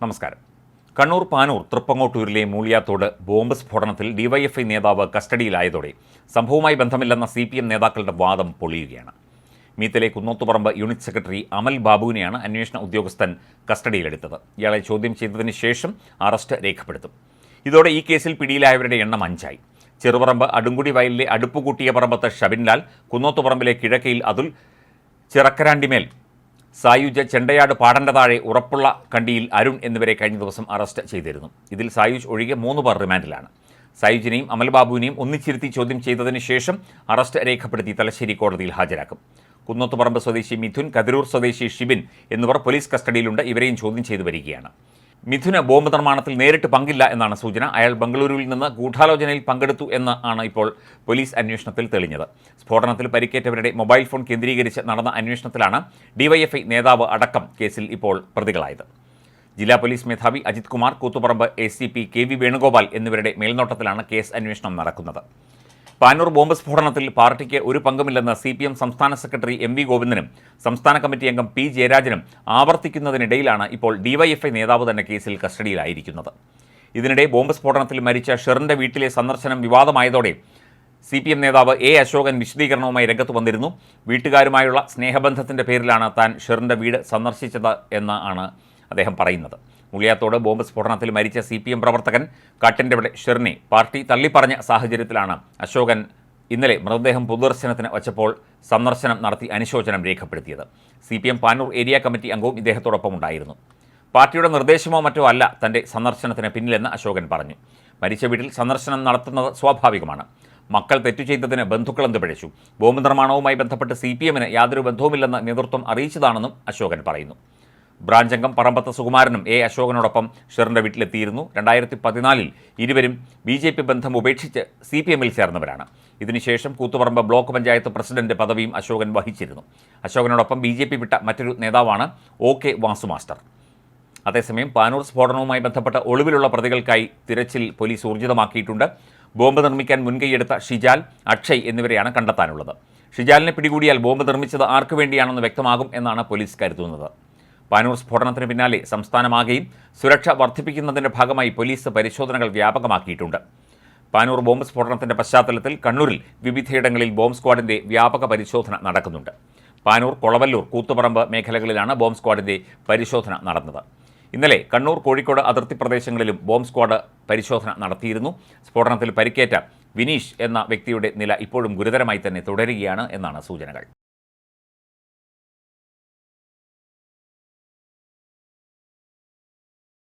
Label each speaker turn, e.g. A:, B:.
A: നമസ്കാരം. കണ്ണൂർ പാനൂർ തൃപ്പങ്ങോട്ടൂരിലെ മൂളിയാത്തോട് ബോംബ് സ്ഫോടനത്തിൽ ഡിവൈഎഫ്ഐ നേതാവ് കസ്റ്റഡിയിലായതോടെ സംഭവവുമായി ബന്ധമില്ലെന്ന സി പി എം നേതാക്കളുടെ വാദം പൊളിയുകയാണ്. മീത്തലെ കുന്നോത്തുപറമ്പ് യൂണിറ്റ് സെക്രട്ടറി അമൽ ബാബുവിനെയാണ് അന്വേഷണ ഉദ്യോഗസ്ഥൻ കസ്റ്റഡിയിലെടുത്തത്. ഇയാളെ ചോദ്യം ചെയ്തതിന് ശേഷം അറസ്റ്റ് രേഖപ്പെടുത്തും. ഇതോടെ ഈ കേസിൽ പിടിയിലായവരുടെ എണ്ണം അഞ്ചായി. ചെറുപറമ്പ് അടുങ്കുടി വയലിലെ അടുപ്പുകൂട്ടിയ പറമ്പത്ത് ഷബിൻലാൽ കുന്നോത്തുപറമ്പിലെ കിഴക്കയിൽ അതുൽ ചിറക്കരാണ്ടിമേൽ സായുജ് ചെണ്ടയാട് പാടന്റെ താഴെ ഉറപ്പുള്ള കണ്ടിയിൽ അരുൺ എന്നിവരെ കഴിഞ്ഞ ദിവസം അറസ്റ്റ് ചെയ്തിരുന്നു. ഇതിൽ സായുജ് ഒഴികെ മൂന്ന് പേർ റിമാൻഡിലാണ്. സായുജിനെയും അമൽബാബുവിനെയും ഒന്നിച്ചിരുത്തി ചോദ്യം ചെയ്തതിന് ശേഷം അറസ്റ്റ് രേഖപ്പെടുത്തി തലശ്ശേരി കോടതിയിൽ ഹാജരാക്കും. കുന്നത്തുപറമ്പ് സ്വദേശി മിഥുൻ കതിരൂർ സ്വദേശി ഷിബിൻ എന്നിവർ പോലീസ് കസ്റ്റഡിയിലുണ്ട്. ഇവരെയും ചോദ്യം ചെയ്തു വരികയാണ്. മിഥുന് ബോംബ് നിർമ്മാണത്തിൽ നേരിട്ട് പങ്കില്ല എന്നാണ് സൂചന. അയാൾ ബംഗളൂരുവിൽ നിന്ന് ഗൂഢാലോചനയിൽ പങ്കെടുത്തു എന്ന് ആണ് ഇപ്പോൾ പോലീസ് അന്വേഷണത്തിൽ തെളിഞ്ഞത്. സ്ഫോടനത്തിൽ പരിക്കേറ്റവരുടെ മൊബൈൽ ഫോൺ കേന്ദ്രീകരിച്ച് നടന്ന അന്വേഷണത്തിലാണ് ഡിവൈഎഫ്ഐ നേതാവ് അടക്കം കേസിൽ ഇപ്പോൾ പ്രതികളായത്. ജില്ലാ പോലീസ് മേധാവി Ajith Kumar Koothuparamba A C P K V Venugopal എന്നിവരുടെ മേൽനോട്ടത്തിലാണ് കേസ് അന്വേഷണം നടക്കുന്നത്. പാനൂർ ബോംബ് സ്ഫോടനത്തിൽ പാർട്ടിക്ക് ഒരു പങ്കുമില്ലെന്ന് സി പി എം സംസ്ഥാന സെക്രട്ടറി എം വി ഗോവിന്ദനും സംസ്ഥാന കമ്മിറ്റി അംഗം പി ജയരാജനും ആവർത്തിക്കുന്നതിനിടയിലാണ് ഇപ്പോൾ ഡിവൈഎഫ്ഐ നേതാവ് തന്നെ കേസിൽ കസ്റ്റഡിയിലായിരിക്കുന്നത്. ഇതിനിടെ ബോംബ് സ്ഫോടനത്തിൽ മരിച്ച ഷെറിന്റെ വീട്ടിലെ സന്ദർശനം വിവാദമായതോടെ സി പി എം നേതാവ് എ അശോകൻ വിശദീകരണവുമായി രംഗത്ത് വന്നിരുന്നു. വീട്ടുകാരുമായുള്ള സ്നേഹബന്ധത്തിന്റെ പേരിലാണ് താൻ ഷെറിന്റെ വീട് സന്ദർശിച്ചത് എന്നാണ് അദ്ദേഹം പറയുന്നത്. മുളിയാത്തോട് ബോംബ് സ്ഫോടനത്തിൽ മരിച്ച സി പി എം പ്രവർത്തകൻ കാട്ടിന്റെ ഷിർണി. പാർട്ടി തള്ളിപ്പറഞ്ഞ സാഹചര്യത്തിലാണ് അശോകൻ ഇന്നലെ മൃതദേഹം പൊതുദർശനത്തിന് വച്ചപ്പോൾ സന്ദർശനം നടത്തി അനുശോചനം രേഖപ്പെടുത്തിയത്. C P M Panoor area committee അംഗവും ഇദ്ദേഹത്തോടൊപ്പം ഉണ്ടായിരുന്നു. പാർട്ടിയുടെ നിർദ്ദേശമോ മറ്റോ അല്ല തന്റെ സന്ദർശനത്തിന് പിന്നിലെന്ന് അശോകൻ പറഞ്ഞു. മരിച്ച വീട്ടിൽ സന്ദർശനം നടത്തുന്നത് സ്വാഭാവികമാണ്. മക്കൾ തെറ്റു ചെയ്തതിന് ബന്ധുക്കൾ എന്ത് പിഴച്ചു? ബോംബ് നിർമ്മാണവുമായി ബന്ധപ്പെട്ട് സി പി എമ്മിന് യാതൊരു ബന്ധവുമില്ലെന്ന് നേതൃത്വം അറിയിച്ചതാണെന്നും അശോകൻ പറയുന്നു. ബ്രാഞ്ച് അംഗം പറമ്പത്ത് സുകുമാരനും എ അശോകനോടൊപ്പം ഷെറിന്റെ വീട്ടിലെത്തിയിരുന്നു. രണ്ടായിരത്തി പതിനാലിൽ ഇരുവരും ബി ജെ പി ബന്ധം ഉപേക്ഷിച്ച് സി പി എമ്മിൽ ചേർന്നവരാണ്. ഇതിനുശേഷം കൂത്തുപറമ്പ് ബ്ലോക്ക് പഞ്ചായത്ത് പ്രസിഡന്റ് പദവിയും അശോകൻ വഹിച്ചിരുന്നു. അശോകനോടൊപ്പം ബി ജെ പി വിട്ട മറ്റൊരു നേതാവാണ് ഒ കെ വാസു മാസ്റ്റർ അതേസമയം പാനൂർ സ്ഫോടനവുമായി ബന്ധപ്പെട്ട ഒളിവിലുള്ള പ്രതികൾക്കായി തിരച്ചിൽ പോലീസ് ഊർജിതമാക്കിയിട്ടുണ്ട്. ബോംബ് നിർമ്മിക്കാൻ മുൻകൈയെടുത്ത ഷിജാൽ അക്ഷയ് എന്നിവരെയാണ് കണ്ടെത്താനുള്ളത്. ഷിജാലിനെ പിടികൂടിയാൽ ബോംബ് നിർമ്മിച്ചത് ആർക്കു വേണ്ടിയാണെന്ന് വ്യക്തമാകും എന്നാണ് പോലീസ് കരുതുന്നത്. പാനൂർ സ്ഫോടനത്തിന് പിന്നാലെ സംസ്ഥാനമാകെയും സുരക്ഷ വർദ്ധിപ്പിക്കുന്നതിന്റെ ഭാഗമായി പോലീസ് പരിശോധനകൾ വ്യാപകമാക്കിയിട്ടുണ്ട്. പാനൂർ ബോംബ് സ്ഫോടനത്തിന്റെ പശ്ചാത്തലത്തിൽ കണ്ണൂരിൽ വിവിധയിടങ്ങളിൽ ബോംബ് സ്ക്വാഡിന്റെ വ്യാപക പരിശോധന നടക്കുന്നുണ്ട്. പാനൂർ കൊളവല്ലൂർ കൂത്തുപറമ്പ് മേഖലകളിലാണ് ബോംബ് സ്ക്വാഡിന്റെ പരിശോധന നടന്നത്. ഇന്നലെ കണ്ണൂർ കോഴിക്കോട് അതിർത്തി പ്രദേശങ്ങളിലും ബോംബ് സ്ക്വാഡ് പരിശോധന നടത്തിയിരുന്നു. സ്ഫോടനത്തിൽ പരിക്കേറ്റ വിനീഷ് എന്ന വ്യക്തിയുടെ നില ഇപ്പോഴും ഗുരുതരമായി തന്നെ തുടരുകയാണ് എന്നാണ് സൂചനകൾ.